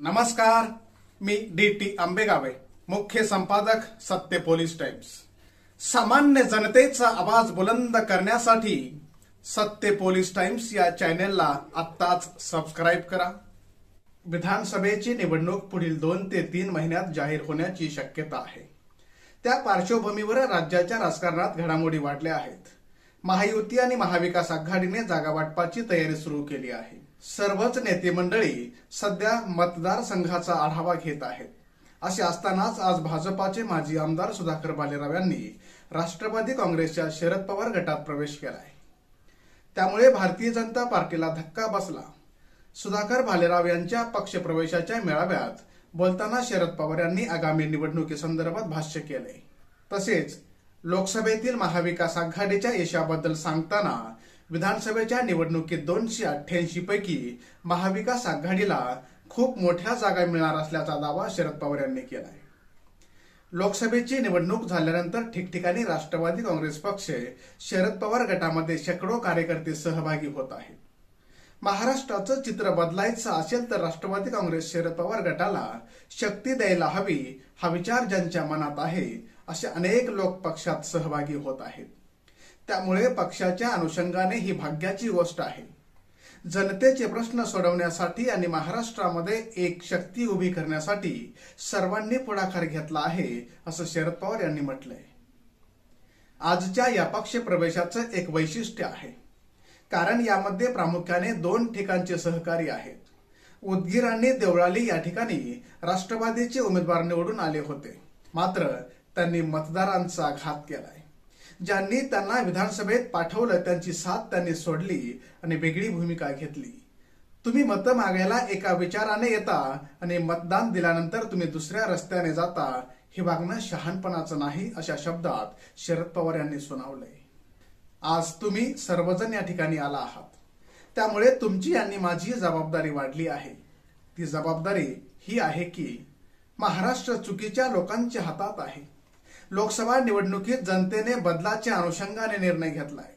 नमस्कार मी D T आंबेगावे मुख्य संपादक सत्य पोलीस टाइम्स. सामान्य जनतेचा आवाज बुलंद करण्यासाठी सत्य पोलीस टाइम्स या चॅनेलला आत्ताच सबस्क्राईब करा. विधानसभेची निवडणूक पुढील दोन ते तीन महिन्यात जाहीर होण्याची शक्यता आहे. त्या पार्श्वभूमीवर राज्याच्या राजकारणात घडामोडी वाढल्या आहेत. महायुती आणि महाविकास आघाडीने जागावाटपाची तयारी सुरू केली आहे. सर्वच नेते मंडळी सध्या मतदारसंघाचा आढावा घेत आहेत. असे असतानाच आज भाजपाचे माजी आमदार सुधाकर बालेराव यांनी राष्ट्रवादी काँग्रेसच्या शरद पवार गटात प्रवेश केलाय. त्यामुळे भारतीय जनता पार्टीला धक्का बसला. सुधाकर भालेराव यांच्या पक्षप्रवेशाच्या मेळाव्यात बोलताना शरद पवार यांनी आगामी निवडणुकीसंदर्भात भाष्य केले. तसेच लोकसभेतील महाविकास आघाडीच्या यशाबद्दल सांगताना विधानसभेच्या निवडणुकीत दोनशे अठ्ठ्याऐंशी पैकी महाविकास आघाडीला खूप मोठ्या जागा मिळणार असल्याचा दावा शरद पवार यांनी केला आहे लोकसभेची निवडणूक झाल्यानंतर ठिकठिकाणी राष्ट्रवादी काँग्रेस पक्ष शरद पवार गटामध्ये शेकडो कार्यकर्ते सहभागी होत आहेत. महाराष्ट्राचं चित्र बदलायचं असेल तर राष्ट्रवादी काँग्रेस शरद पवार गटाला शक्ती द्यायला हवी हा विचार ज्यांच्या मनात आहे असे अनेक लोक पक्षात सहभागी होत आहेत. त्यामुळे पक्षाच्या अनुषंगाने ही भाग्याची गोष्ट आहे. जनतेचे प्रश्न सोडवण्यासाठी आणि महाराष्ट्रामध्ये एक शक्ती उभी करण्यासाठी सर्वांनी पुढाकार घेतला आहे असं शरद पवार यांनी म्हटलंय. आजच्या या पक्ष प्रवेशाचं एक वैशिष्ट्य आहे. कारण यामध्ये प्रामुख्याने दोन ठिकाणचे सहकारी आहेत. उदगीरांनी देवळाली या ठिकाणी राष्ट्रवादीचे उमेदवार निवडून आले होते. मात्र त्यांनी मतदारांचा घात केलाय. ज्यांनी त्यांना विधानसभेत पाठवलं त्यांची साथ त्यांनी सोडली आणि वेगळी भूमिका घेतली. तुम्ही मतं मागायला एका विचाराने येता आणि मतदान दिल्यानंतर तुम्ही दुसऱ्या रस्त्याने जाता हे वागणं शहाणपणाचं नाही अशा शब्दात शरद पवार यांनी सुनावलंय. आज तुम्ही सर्वजण या ठिकाणी आला आहात. त्यामुळे तुमची आणि माझी जबाबदारी वाढली आहे. ती जबाबदारी ही आहे की महाराष्ट्र चुकीच्या लोकांच्या हातात आहे. लोकसभा निवडणुकीत जनतेने बदलाच्या अनुषंगाने निर्णय घेतलाय.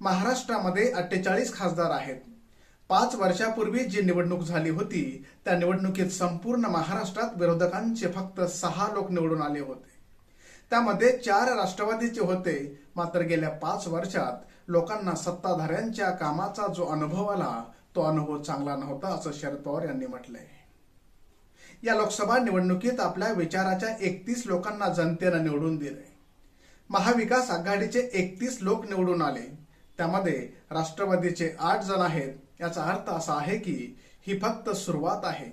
महाराष्ट्रामध्ये अठ्ठेचाळीस खासदार आहेत. पाच वर्षापूर्वी जी निवडणूक झाली होती त्या निवडणुकीत संपूर्ण महाराष्ट्रात विरोधकांचे फक्त सहा लोक निवडून आले होते. त्यामध्ये चार राष्ट्रवादीचे होते. मात्र गेल्या पाच वर्षात लोकांना सत्ताधाऱ्यांच्या कामाचा जो अनुभव आला तो अनुभव चांगला नव्हता असं शरद पवार यांनी म्हटलंय. या लोकसभा निवडणुकीत आपल्या विचाराच्या एकतीस लोकांना जनतेनं निवडून दिले महाविकास आघाडीचे एकतीस लोक निवडून आले. त्यामध्ये राष्ट्रवादीचे आठ जण आहेत. याचा अर्थ असा आहे की ही फक्त सुरुवात आहे.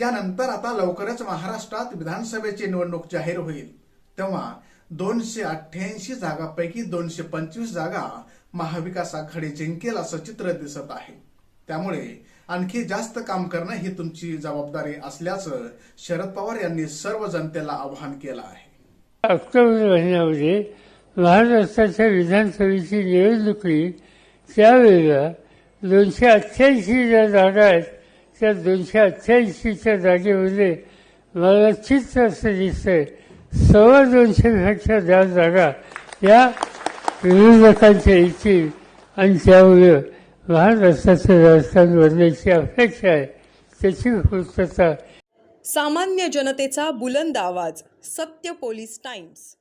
यानंतर आता लवकरच महाराष्ट्रात विधानसभेची निवडणूक जाहीर होईल. तेव्हा दोनशे अठ्ठ्याऐंशी जागापैकी दोनशे पंचवीस जागा महाविकास आघाडी जिंकेल असं चित्र दिसत आहे. त्यामुळे आणखी जास्त काम करणं ही तुमची जबाबदारी असल्याचं शरद पवार यांनी सर्व जनतेला आवाहन केलं आहे. ऑक्टोबर महिन्यामध्ये महाराष्ट्राच्या विधानसभेची निवडणुकी त्यावेळेला दोनशे अठ्ठ्याऐंशी ज्या जागा आहेत त्या दोनशे अठ्ठ्याऐंशीच्या जागेमध्ये मला चित्र असं दिसतंय सव्वा दोनशेपेक्षा जास्त जागा या विरोधकांच्या येतील आणि त्यामुळे महाराष्ट्राचं राजकारण बनण्याची अपेक्षा आहे. त्याची पूर्तता सामान्य जनतेचा बुलंद आवाज सत्य पोलीस टाइम्स.